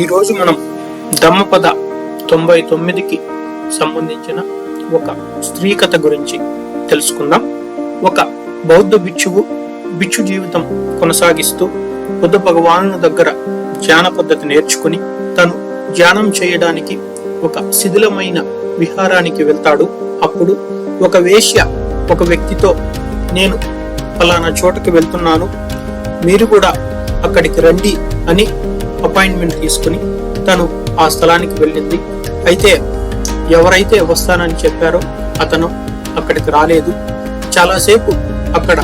ఈరోజు మనం ధమ్మపద తొంభై తొమ్మిదికి సంబంధించిన ఒక స్త్రీ కథ గురించి తెలుసుకుందాం. ఒక బౌద్ధ భిక్షువు భిక్షు జీవితం కొనసాగిస్తూ బుద్ధ భగవాను దగ్గర ధ్యాన పద్ధతి నేర్చుకుని తను ధ్యానం చేయడానికి ఒక శిథిలమైన విహారానికి వెళ్తాడు. అప్పుడు ఒక వేశ్య ఒక వ్యక్తితో నేను ఫలానా చోటకి వెళ్తున్నాను. మీరు కూడా అక్కడికి రండి అని అపాయింట్మెంట్ తీసుకుని తను ఆ స్థలానికి వెళ్ళింది. అయితే ఎవరైతే వస్తానని చెప్పారో అతను అక్కడికి రాలేదు. చాలాసేపు అక్కడ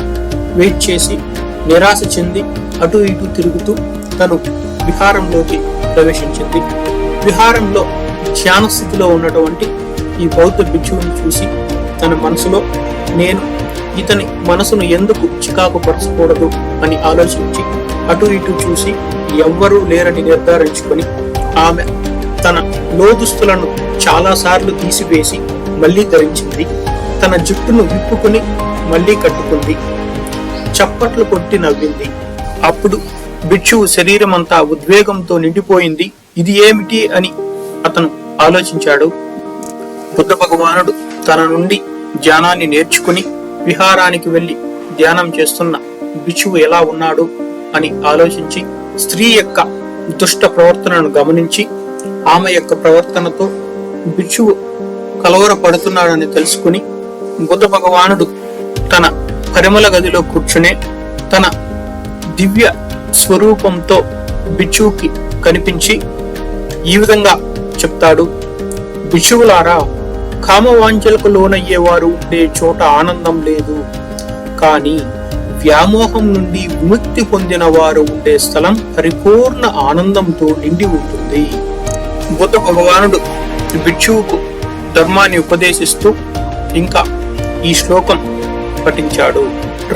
వెయిట్ చేసి నిరాశ చెంది అటు ఇటు తిరుగుతూ తను విహారంలోకి ప్రవేశించింది. విహారంలో ధ్యాన స్థితిలో ఉన్నటువంటి ఈ బౌద్ధ భిక్షువుని చూసి తన మనసులో నేను ఇతని మనసును ఎందుకు చికాకు పరచకూడదు అని ఆలోచించి అటు ఇటు చూసి ఎవ్వరూ లేరని నిర్ధారించుకొని ఆమె తన లోదుస్తులను చాలా సార్లు తీసివేసి మళ్ళీ ధరించింది. తన జుట్టును విప్పుకుని మళ్ళీ కట్టుకుంది. చప్పట్లు కొట్టి నవ్వింది. అప్పుడు భిక్షువు శరీరమంతా ఉద్వేగంతో నిండిపోయింది. ఇది ఏమిటి అని అతను ఆలోచించాడు. బుద్ధ భగవానుడు తన నుండి ధ్యానాన్ని నేర్చుకుని విహారానికి వెళ్ళి ధ్యానం చేస్తున్న బిచువు ఎలా ఉన్నాడు అని ఆలోచించి స్త్రీ యొక్క దుష్ట ప్రవర్తనను గమనించి ఆమె యొక్క ప్రవర్తనతో బిచ్చువు కలవరపడుతున్నాడని తెలుసుకుని బుద్ధ భగవానుడు తన పరిమళ గదిలో కూర్చునే తన దివ్య స్వరూపంతో బిచ్చువుకి కనిపించి ఈ విధంగా చెప్తాడు బిచ్చువులారా కామవాంఛలకు లోనయ్యేవారు ఉండే చోట ఆనందం లేదు. కానీ వ్యామోహం నుండి విముక్తి పొందిన వారు ఉండే స్థలం పరిపూర్ణ ఆనందంతో నిండి ఉంటుంది. బుద్ధ భగవానుడు భిక్షువుకు ధర్మాన్ని ఉపదేశిస్తూ ఇంకా ఈ శ్లోకం పఠించాడు.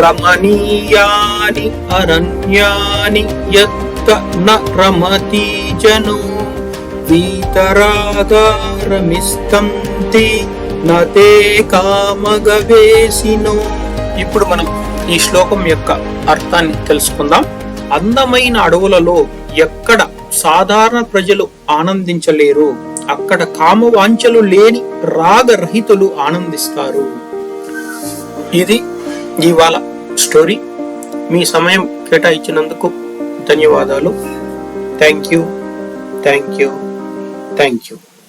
రమణీయాని అరణ్యాని యత్త న రమతి జను వీతరాగారమిస్తంతి నతే కామగవేసినో. ఇప్పుడు మనం ఈ శ్లోకం యొక్క అర్థాన్ని తెలుసుకుందాం. అందమైన అడవులలో ఎక్కడ సాధారణ ప్రజలు ఆనందించలేరు అక్కడ కామవాంఛలు లేని రాగరహితులు ఆనందిస్తారు. ఇది ఇవాళ స్టోరీ. మీ సమయం కేటాయించినందుకు ధన్యవాదాలు. Thank you. Thank you. Thank you